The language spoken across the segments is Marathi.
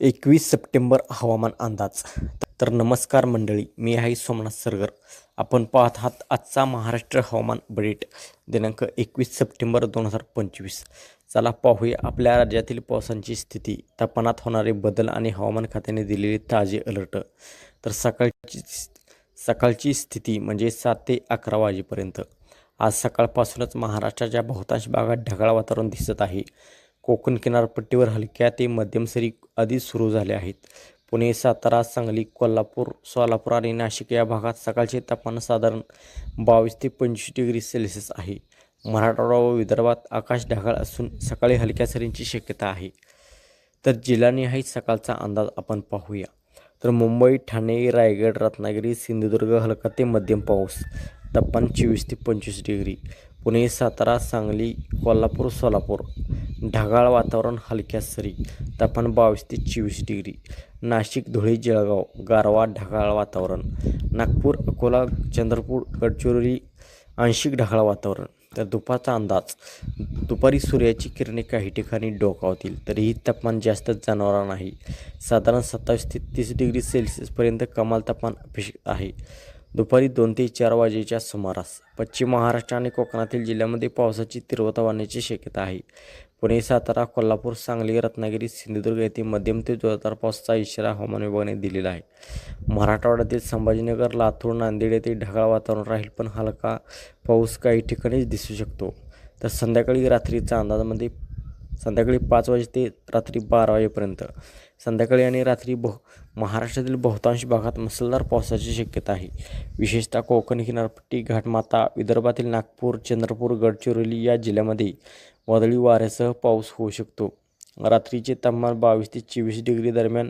एकवीस सप्टेंबर हवामान अंदाज. तर नमस्कार मंडळी मी आहे सोमनाथ सरगर. आपण पाहत आहात आजचा महाराष्ट्र हवामान बजेट दिनांक एकवीस सप्टेंबर दोन हजार पंचवीस. चला पाहूया आपल्या राज्यातील पावसांची स्थिती तापमानात होणारे बदल आणि हवामान खात्याने दिलेले ताजे अलर्ट. तर सकाळची सकाळची स्थिती म्हणजे सात ते अकरा वाजेपर्यंत. आज सकाळपासूनच महाराष्ट्राच्या बहुतांश भागात ढगाळ वातावरण दिसत आहे. कोकण किनारपट्टीवर हलक्या ते मध्यम सरी आधीच सुरू झाल्या आहेत. पुणे सातारा सांगली कोल्हापूर सोलापूर आणि नाशिक या भागात सकाळचे तापमान साधारण बावीस ते पंचवीस डिग्री सेल्सिअस आहे. मराठवाडा व विदर्भात आकाश ढगाळ असून सकाळी हलक्या सरींची शक्यता आहे. तर जिल्हानिहाय सकाळचा अंदाज आपण पाहूया. तर मुंबई ठाणे रायगड रत्नागिरी सिंधुदुर्ग हलका ते मध्यम पाऊस तापमान चोवीस ते पंचवीस डिग्री. पुणे सातारा सांगली कोल्हापूर सोलापूर ढगाळ वातावरण हलक्या सरी तापमान बावीस ते चोवीस डिग्री. नाशिक धुळे जळगाव गारवा ढगाळ वातावरण. नागपूर अकोला चंद्रपूर गडचिरोली आंशिक ढगाळ वातावरण. तर दुपारचा अंदाज दुपारी सूर्याची किरणे काही ठिकाणी डोकावतील तरीही तापमान जास्त जाणवणार नाही. साधारण सत्तावीस ते तीस डिग्री सेल्सिअसपर्यंत कमाल तापमान अपेक्षित आहे. दुपारी दोन ते चार वाजेच्या सुमारास पश्चिम महाराष्ट्र आणि कोकणातील जिल्ह्यामध्ये पावसाची तीव्रता वाढण्याची शक्यता आहे. पुणे सातारा कोल्हापूर सांगली रत्नागिरी सिंधुदुर्ग येथे मध्यम ते जोरदार पावसाचा इशारा हवामान विभागाने दिलेला आहे. मराठवाड्यातील संभाजीनगर लातूर नांदेड येथे ढगाळ वातावरण राहील पण हलका पाऊस काही ठिकाणीच दिसू शकतो. तर संध्याकाळी रात्रीचा अंदाजामध्ये संध्याकाळी पाच वाजे ते रात्री बारा वाजेपर्यंत. संध्याकाळी आणि रात्री बहु महाराष्ट्रातील बहुतांश भागात मुसळधार पावसाची शक्यता आहे. विशेषतः कोकण किनारपट्टी घाटमाता विदर्भातील नागपूर चंद्रपूर गडचिरोली या जिल्ह्यामध्ये वादळी वाऱ्यासह पाऊस होऊ शकतो. रात्रीचे तापमान बावीस ते चोवीस डिग्री दरम्यान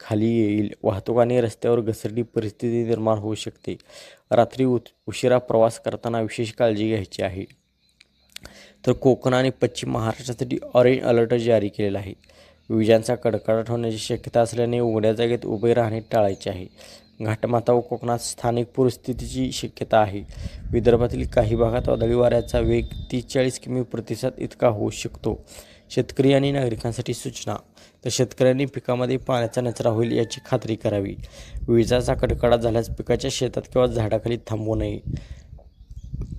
खाली येईल. वाहतूक आणि रस्त्यावर घसरडी परिस्थिती निर्माण होऊ शकते. रात्री उ उशिरा प्रवास करताना विशेष काळजी घ्यायची आहे. तर कोकण आणि पश्चिम महाराष्ट्रासाठी ऑरेंज अलर्ट जारी केलेला आहे. विजांचा कडकडाट होण्याची शक्यता असल्याने उघड्या जागेत उभे राहणे टाळायचे आहे. घाटमाता व कोकणात स्थानिक पूरस्थितीची शक्यता आहे. विदर्भातील काही भागात वादळी वाऱ्याचा वेग तीस चाळीस किमी प्रतिसाद इतका होऊ शकतो. शेतकरी आणि नागरिकांसाठी सूचना. तर शेतकऱ्यांनी पिकामध्ये पाण्याचा नचरा होईल याची खात्री करावी. विजाचा कडकडाट झाल्यास पिकाच्या शेतात किंवा झाडाखाली थांबू नये.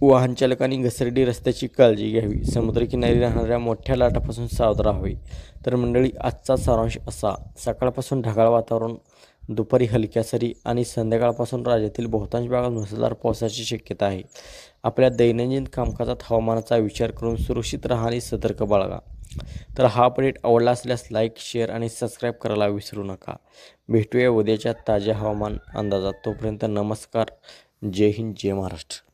वाहनचालकांनी घसरडी रस्त्याची काळजी घ्यावी. समुद्रकिनारी राहणाऱ्या मोठ्या लाटापासून सावध राहावे. तर मंडळी आजचा सारांश असा. सकाळपासून ढगाळ वातावरण दुपारी हलक्या सरी आणि संध्याकाळपासून राज्यातील बहुतांश भागात मुसळधार पावसाची शक्यता आहे. आपल्या दैनंदिन कामकाजात हवामानाचा विचार करून सुरक्षित राहा आणि सतर्क बाळगा. तर हा अपडेट आवडला असल्यास लाईक शेअर आणि सबस्क्राईब करायला विसरू नका. भेटूया उद्याच्या ताज्या हवामान अंदाजात. तोपर्यंत नमस्कार. जय हिंद जय महाराष्ट्र.